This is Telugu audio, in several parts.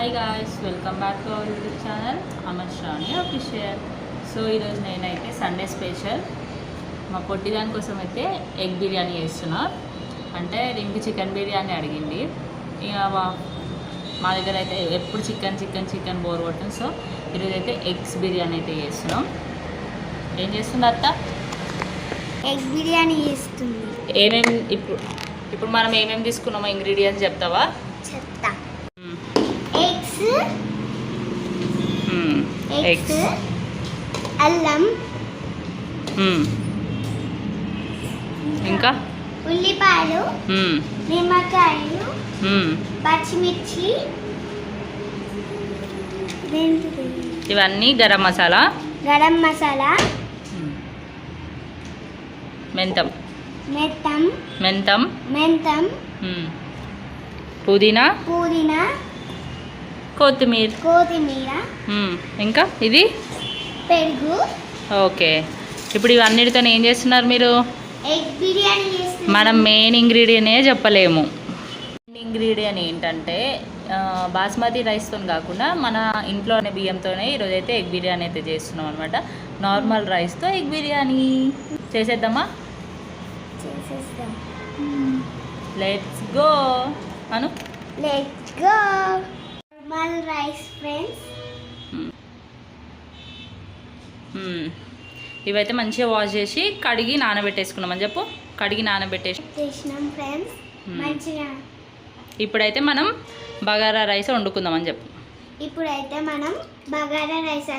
Hi guys welcome back to our YouTube channel Amar Sravani official so ఈరోజు నేనైతే సండే స్పెషల్ మా పొట్టి దాని కోసం అయితే ఎగ్ బిర్యానీ చేస్తున్నా. అంటే రింకి చికెన్ బిర్యానీ అడిగింది. ఇక వా- మా దగ్గర అయితే ఎప్పుడు చికెన్ చికెన్ చికెన్ బోర్ కొట్టింది సో ఈరోజు అయితే ఎగ్స్ బిర్యానీ అయితే చేస్తున్నాం. ఏం చేస్తుంది అత్త? ఎగ్ బిర్యానీ చేస్తుంది ఏమేమి ఇప్పుడు ఇప్పుడు మనం ఏమేమి తీసుకున్నామో ఇంగ్రీడియంట్స్ చెప్తావా? చెప్తా. ఎగ్స్. ఎగ్స్ అల్లం మ్మ్. ఇంకా? ఉల్లిపాయలు. మ్మ్. నిమ్మకాయలు. మ్మ్. పచ్చిమిర్చి? ఇవన్నీ గరం మసాలా? గరం మసాలా. మెంతం. మెత్తం మెంతం. మెంతం. పుదీనా? పుదీనా. కొత్తిమీర. కొత్తిమీర. ఇంకా? ఇది? పెరుగు. ఓకే. ఇప్పుడు ఇవన్నిటితో ఏం చేస్తున్నారు మీరు? ఎగ్ బిర్యానీ చేస్తుంది మనం మెయిన్ ఇంగ్రీడియంటే చెప్పలేము. ఇంగ్రీడియంట్ ఏంటంటే బాస్మతి రైస్తో కాకుండా మన ఇంట్లోనే బియ్యంతోనే ఈరోజైతే ఎగ్ బిర్యానీ అయితే చేస్తున్నాం అనమాట నార్మల్ రైస్తో ఎగ్ బిర్యానీ. చేసేద్దామా? Let's go Anu? Let's go normal rice friends. ఇవైతే మంచిగా వాష్ చేసి కడిగి నానబెట్టేసుకున్నామని చెప్పు. కడిగి నానబెట్టేసి. చేసినాం ఫ్రెండ్స్. మంచిగా. ఇప్పుడైతే మనం బగారా రైస్ వండుకుందామని చెప్పు. ఇప్పుడైతే మనం బగారా రైస్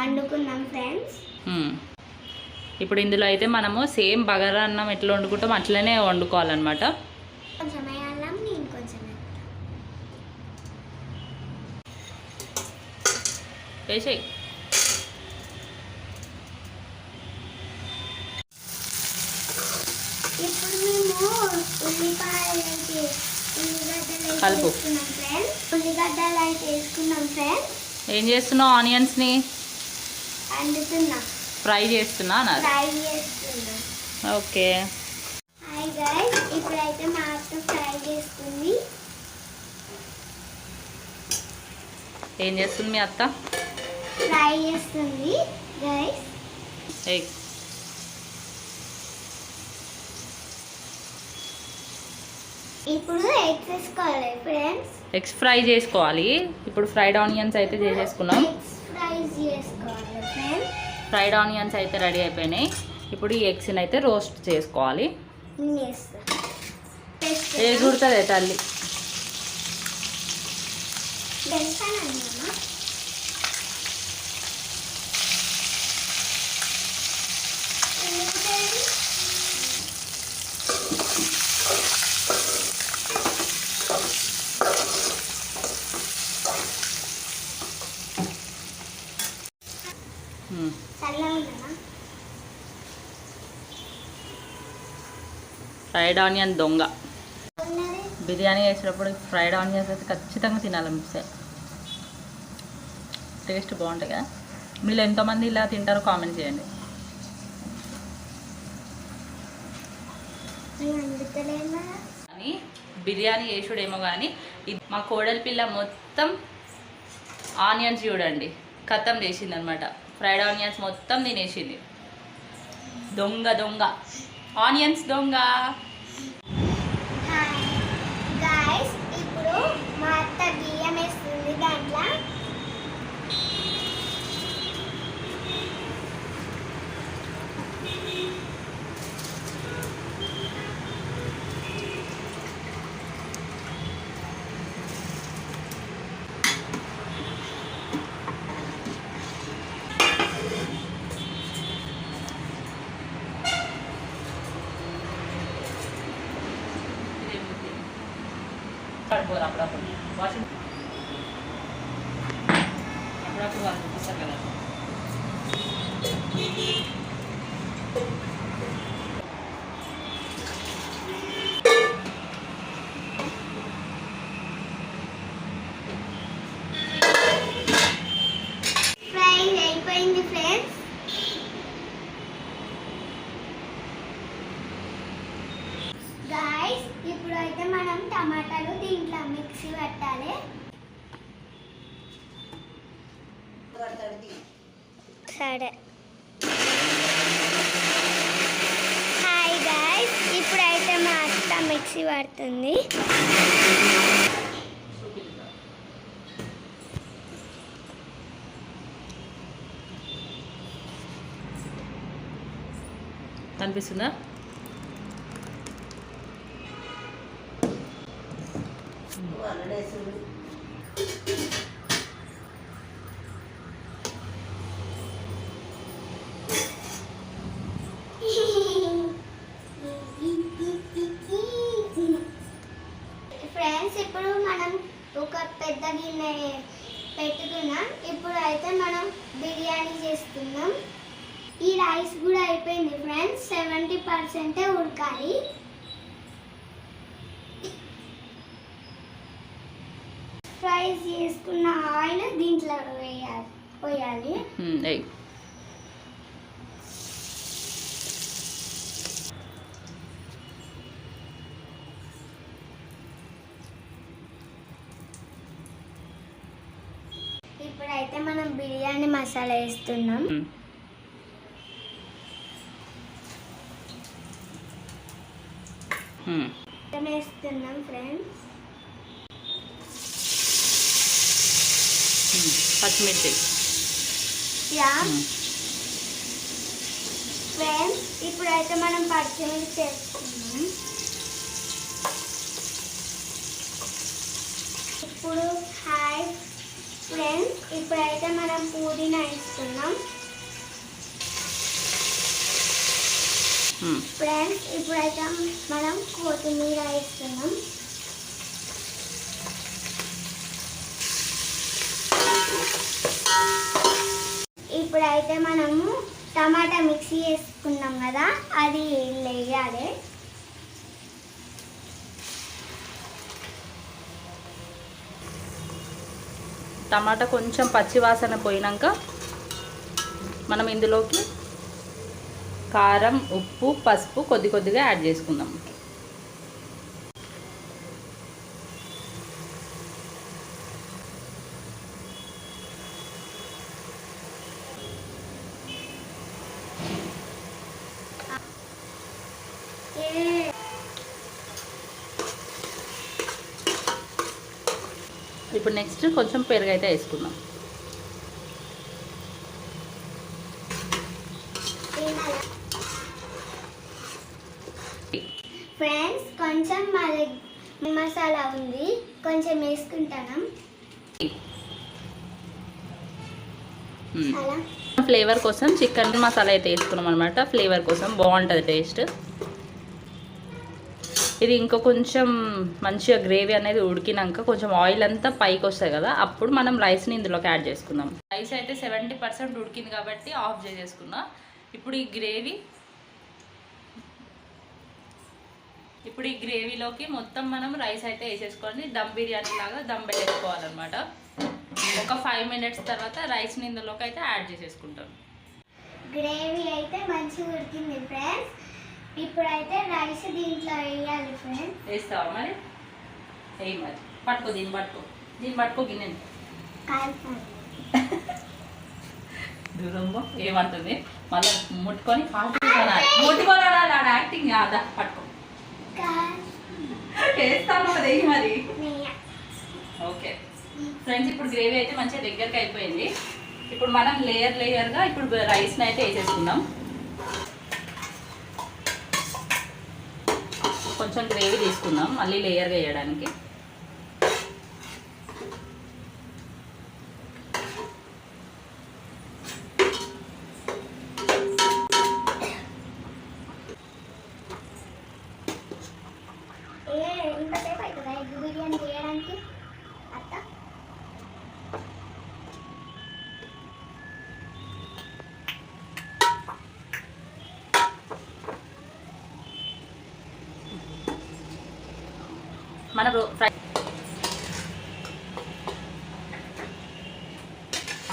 వండుకుందాం ఫ్రెండ్స్. ఇప్పుడు ఇందులో అయితే మనము సేమ్ బగారా అన్నం ఎట్లా వండుకుంటాం అట్లనే వండుకోవాలన్నమాట కొంచెం వేయాలం నేను కొంచెం వేస్తా. వేసేయి కలుపు. వేసుకున్నాం ఫ్రెండ్స్ ఉల్లిగడ్డలు అయితే వేసుకున్నాం ఫ్రెండ్స్. ఏం చేస్తున్నావు ఆనియన్స్ని? ఫ్రై చేస్తున్నా అన్నారు. ఫ్రై చేస్తున్నాం. ఓకే. హాయ్ గైస్ ఇప్పుడైతే మా అత్త ఫ్రై చేస్తుంది. ఏం చేస్తుంది మీ అత్త? ఫ్రై చేస్తుంది గైస్ ఇప్పుడు ఎగ్స్ వేసుకోవాలి ఫ్రెండ్స్ ఎగ్స్ ఫ్రై చేసుకోవాలి. ఇప్పుడు ఫ్రైడ్ ఆనియన్స్ అయితే చేసేసుకున్నాం ఎగ్స్ ఫ్రై చేసుకోవాలి ఫ్రెండ్స్ ఫ్రైడ్ ఆనియన్స్ అయితే రెడీ అయిపోయినాయి. ఇప్పుడు ఈ ఎగ్స్ని అయితే రోస్ట్ చేసుకోవాలి. ఏ కుడుతుంది తల్లి వేస్తానమ్మా మ్మ్. చల్లగా ఉందమ్మా ఫ్రైడ్ ఆనియన్ దొంగ. బిర్యానీ చేసేటప్పుడు ఫ్రైడ్ ఆనియన్స్ అయితే ఖచ్చితంగా తినాలనిపిస్తాయి టేస్ట్ బాగుంటాయి కదా. మీరు ఎంతమంది ఇలా తింటారో కామెంట్ చేయండి. కానీ బిర్యానీ చేసుడేమో కానీ మా కోడలి పిల్ల మొత్తం ఆనియన్స్ చూడండి. కథం చేసింది అనమాట ఫ్రైడ్ ఆనియన్స్ మొత్తం తినేసింది. దొంగ దొంగ. ఆనియన్స్ దొంగ హాయ్ గాయస్ ఇప్పుడు మా అత్త బియ్యం వేస్తుంది దాంట్లో పడిపోరు అప్పుడప్పుడు వాషింగ్ అప్పుడప్పుడు వాళ్ళు చూపిస్తారు కదా ఫ్రై అయిపోయింది ఫ్రెండ్స్ గాయస్ ఇప్పుడు అయితే మనం టమాటాలు దీంట్లో మిక్సీ పెట్టాలి. సరే. హాయ్ గాయ్స్ ఇప్పుడైతే మా అత్త మిక్సీ పడుతుంది. కనిపిస్తుందా? ఫ్రెండ్స్ ఇప్పుడు మనం ఒక పెద్ద గిన్నె పెట్టుకున్నాం. ఇప్పుడు అయితే మనం బిర్యానీ చేస్తున్నాం. ఈ రైస్ కూడా అయిపోయింది ఫ్రెండ్స్ సెవెంటీ పర్సెంటే ఉడకాలి. ఫ్రై చేసుకున్న ఆయిల్ దీంట్లో వేయాలి పోయాలి. ఇప్పుడైతే మనం బిర్యానీ మసాలా వేస్తున్నాం. వేస్తున్నాం ఫ్రెండ్స్ పచ్చిమిర్చి. యా. ఫ్రెండ్స్ ఇప్పుడైతే మనం పచ్చిమిర్చి వేస్తున్నాం ఇప్పుడు హాయ్ ఫ్రెండ్స్ ఇప్పుడైతే మనం పుదీనా వేస్తున్నాం ఫ్రెండ్స్ ఇప్పుడైతే మనం కొత్తిమీర వేస్తున్నాం అయితే మనము టమాటా మిక్సీ వేసుకున్నాం కదా అది వేయాలి. టమాటా కొంచెం పచ్చి వాసన పోయినాక మనం ఇందులోకి కారం ఉప్పు పసుపు కొద్ది కొద్దిగా యాడ్ చేసుకుందాం. ఇప్పుడు నెక్స్ట్ కొంచెం పెరుగు అయితే వేసుకుందాం? ఫ్రెండ్స్ కొంచెం మా దగ్గర మసాలా ఉంది. కొంచెం వేసుకుంటాను. మ్మ్. అలా. ఫ్లేవర్ కోసం చికెన్ మసాలా అయితే వేసుకున్నాం అనమాట ఫ్లేవర్ కోసం బాగుంటుంది టేస్ట్. ఇది ఇంకా కొంచెం మంచిగా గ్రేవీ అనేది ఉడికినాక కొంచెం ఆయిల్ అంతా పైకి వస్తాయి కదా అప్పుడు మనం రైస్ని ఇందులోకి యాడ్ చేసుకుందాం. రైస్ అయితే సెవెంటీ పర్సెంట్ ఉడికింది కాబట్టి ఆఫ్ చేసేసుకున్నా. ఇప్పుడు ఈ గ్రేవీ ఇప్పుడు ఈ గ్రేవీలోకి మొత్తం మనం రైస్ అయితే వేసేసుకొని దమ్ బిర్యానీ లాగా దమ్ పెట్టేసుకోవాలన్నమాట ఒక ఫైవ్ మినిట్స్ తర్వాత రైస్ని ఇందులోకి అయితే యాడ్ చేసేసుకుంటాం. గ్రేవీ అయితే మంచిగా ఉడికింది ఫ్రెండ్స్ ఇప్పుడైతే రైస్ దీంట్లో వేయాలి ఫ్రెండ్స్ వేస్తావా మరి? వేయి మరి పట్టుకో దీన్ని పట్టుకో. దీన్ని పట్టుకో గిన్నె. దూరంలో ఏమంటుంది? మళ్ళీ ముట్టుకొని కాల్చుకోవాలి ముట్టుకోవాలి ఆడ యాక్టింగ్ అదా పట్టుకో. వేస్తాను కదా మరి. ఓకే. ఫ్రెండ్స్ ఇప్పుడు గ్రేవీ అయితే మంచిగా దగ్గరికి అయిపోయింది. ఇప్పుడు మనం లేయర్ లేయర్గా ఇప్పుడు రైస్ని అయితే వేసేసుకుందాం. కొంచెం గ్రేవీ తీసుకుందాం మళ్ళీ లేయర్గా వేయడానికి ఏ ఇంతసేపు అవుతుందా ఎగ్ బిర్యానీ చేయడానికి అత్త మన ఫ్రై.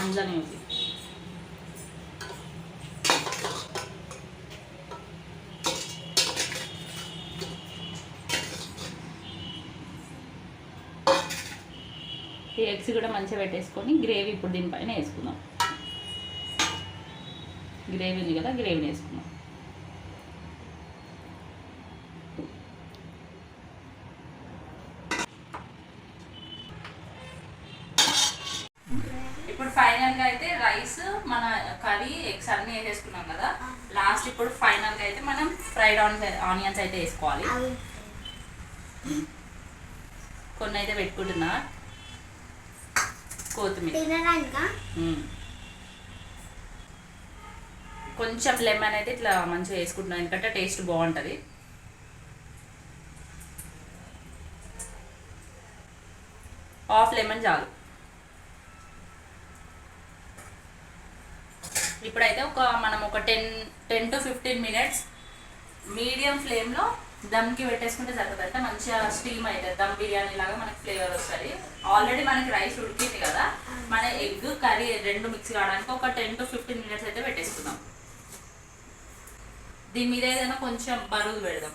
అందులోనే ఉంది. ఈ ఎగ్స్ కూడా మంచిగా పెట్టేసుకొని గ్రేవీ ఇప్పుడు దీనిపైన వేసుకుందాం. గ్రేవీ ఉంది కదా గ్రేవీని వేసుకున్నాం ఇప్పుడు ఫైనల్గా అయితే రైస్ మన కర్రీ ఎగ్స్ అన్నీ వేసేసుకున్నాం కదా లాస్ట్ ఇప్పుడు ఫైనల్గా అయితే మనం ఫ్రైడ్ ఆనియన్స్ అయితే వేసుకోవాలి. కొన్ని అయితే పెట్టుకుంటున్నా. కొత్తిమీర. కొంచెం లెమన్ అయితే ఇట్లా మంచిగా వేసుకుంటున్నాం ఎందుకంటే టేస్ట్ బాగుంటుంది. హాఫ్ లెమన్ చాలు. ఇప్పుడైతే ఒక మనం ఒక ten ten to fifteen minutes medium ఫ్లేమ్లో దమ్కి పెట్టేసుకుంటే సరిపోతుంది మంచిగా స్టీమ్ అవుతుంది దమ్ బిర్యానీ లాగా మనకి ఫ్లేవర్ వస్తుంది. ఆల్రెడీ మనకి రైస్ ఉడికింది కదా మన ఎగ్ కర్రీ రెండు మిక్స్ కావడానికి ఒక టెన్ టు ఫిఫ్టీన్ మినిట్స్ అయితే పెట్టేసుకుందాం. దీని మీద ఏదైనా కొంచెం బరువు పెడదాం.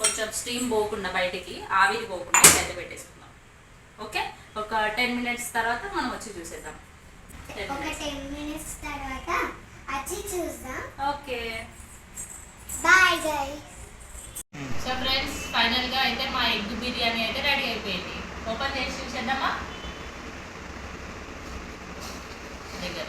కొంచెం స్టీమ్ పోకుండా బయటికి ఆవిరి పోకుండా ఇదైతే పెట్టేసుకుందాం. ఓకే? ఒక టెన్ మినిట్స్ తర్వాత మనం వచ్చి చూసేద్దాం. ఒక టెన్ మినిట్స్ తర్వాత వచ్చి చూద్దాం. Okay. Bye guys so friends ఫైనల్గా అయితే మా ఎగ్ బిర్యానీ అయితే రెడీ అయిపోయింది. ఓపెన్ చేసి చూసేద్దామా? దగ్గర.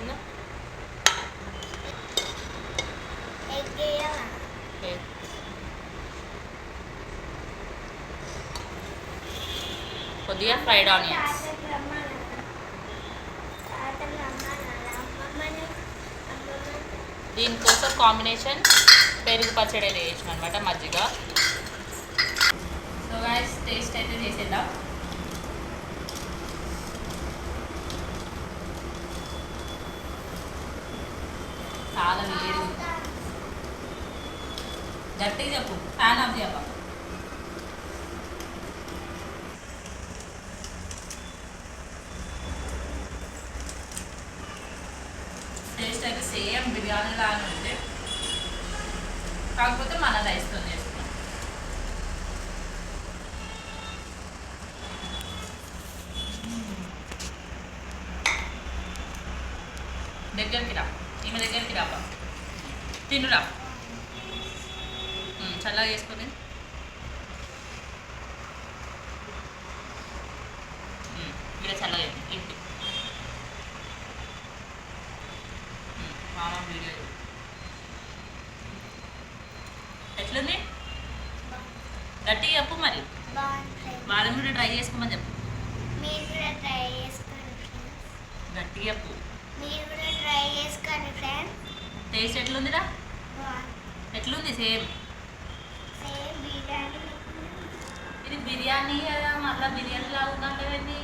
ఎంత కొద్దిగా ఫ్రైడ్ ఆనియన్స్. తాతకు రమ్మన్నా తాతకు దీనికోసం కాంబినేషన్ పెరుగు పచ్చడి అయితే వేసిన అనమాట మజ్జిగ. సో గాయస్ టేస్ట్ అయితే చేసేద్దాం. చాలా వేడి గట్టిగా చెప్పు. ఫ్యాన్ ఆఫ్ చేయ టేస్ట్ అయితే సేమ్ బిర్యానీ లాగా ఉంది కాకపోతే మన రైస్తో చేసుకున్నాం దగ్గరికి రా ఈమె దగ్గరికి రాపా ఉమ్, చల్లగా చేసుకొని ఇక్కడ చల్లగా ఇంటి. మామ వీడియో. ఎట్లుంది? గట్టిగా చెప్పు మరి. వాళ్ళని కూడా ట్రై చేసుకోమని చెప్పు. మీరు కూడా ట్రై చేసుకోండి ఫ్రెండ్స్. గట్టిగా చెప్పు. మీరు కూడా ట్రై చేసుకోండి ఫ్రెండ్స్. టేస్ట్ ఎట్లుందిరా? ఎట్లుంది సేమ్? ఇది బిర్యానీ కదా మళ్ళీ బిర్యానీ లాగా ఉందంటే రైస్.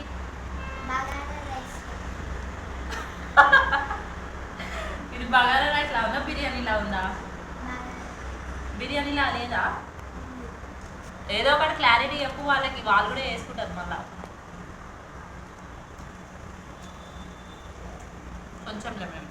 ఇది బగారా రైస్ లా ఉందా బిర్యానీ లా ఉందా బిర్యానీ లా లేదా ఏదో ఒకటి క్లారిటీ చెప్పు వాళ్ళకి వాళ్ళు కూడా వేసుకుంటారు మళ్ళా. కొంచెం లెమన్